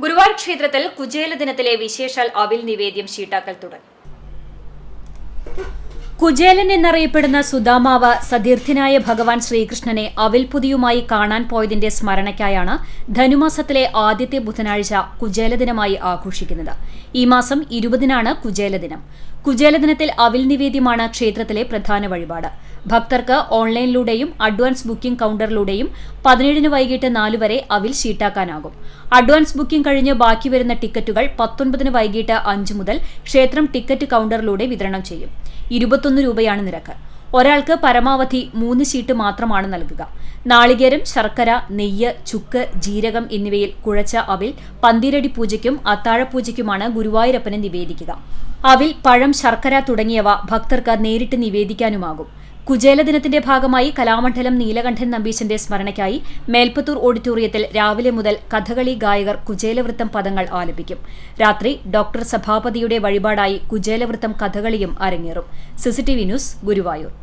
ഗുരുവായൂർ ക്ഷേത്രത്തിൽ കുചേല ദിനത്തിലെ വിശേഷാൽ അവിൽ നിവേദ്യം ഷീട്ടാക്കൽ തുടങ്ങി. കുചേലൻ എന്നറിയപ്പെടുന്ന സുദാമാവ് സതീർത്ഥനായ ഭഗവാൻ ശ്രീകൃഷ്ണനെ അവിൽപുതിയുമായി കാണാൻ പോയതിന്റെ സ്മരണയ്ക്കായാണ് ധനുമാസത്തിലെ ആദ്യത്തെ ബുധനാഴ്ച കുചേലദിനമായി ആഘോഷിക്കുന്നത്. ഈ മാസം ഇരുപതിനാണ് കുചേലദിനം കുചേലദിനത്തിൽ അവിൽ നിവേദ്യമാണ് ക്ഷേത്രത്തിലെ പ്രധാന വഴിപാട്. ഭക്തർക്ക് ഓൺലൈനിലൂടെയും അഡ്വാൻസ് ബുക്കിംഗ് കൌണ്ടറിലൂടെയും പതിനേഴിന് വൈകിട്ട് നാലു വരെ അവിൽ ഷീട്ടാക്കാനാകും. അഡ്വാൻസ് ബുക്കിംഗ് കഴിഞ്ഞ് ബാക്കി വരുന്ന ടിക്കറ്റുകൾ പത്തൊൻപതിന് വൈകിട്ട് അഞ്ച് മുതൽ ക്ഷേത്രം ടിക്കറ്റ് കൌണ്ടറിലൂടെ വിതരണം ചെയ്യും. ഇരുപത്തൊന്ന് രൂപയാണ് നിരക്ക്. ഒരാൾക്ക് പരമാവധി മൂന്ന് ഷീട്ട് മാത്രമാണ് നൽകുക. നാളികേരം ശർക്കര നെയ്യ് ചുക്ക് ജീരകം എന്നിവയിൽ കുഴച്ച അവിൽ പന്തിരടി പൂജയ്ക്കും അത്താഴപൂജയ്ക്കുമാണ് ഗുരുവായൂരപ്പനെ നിവേദിക്കുക. അവിൽ പഴം ശർക്കര തുടങ്ങിയവ ഭക്തർക്ക് നേരിട്ട് നിവേദിക്കാനുമാകും. കുചേല ദിനത്തിന്റെ ഭാഗമായി കലാമണ്ഡലം നീലകണ്ഠൻ നമ്പീശന്റെ സ്മരണയ്ക്കായി മേൽപ്പത്തൂർ ഓഡിറ്റോറിയത്തിൽ രാവിലെ മുതൽ കഥകളി ഗായകർ കുചേലവൃത്തം പദങ്ങൾ ആലപിക്കും. രാത്രി ഡോക്ടർ സഭാപതിയുടെ വഴിപാടായി കുചേലവൃത്തം കഥകളിയും അരങ്ങേറും. CCTV news Guruvayur.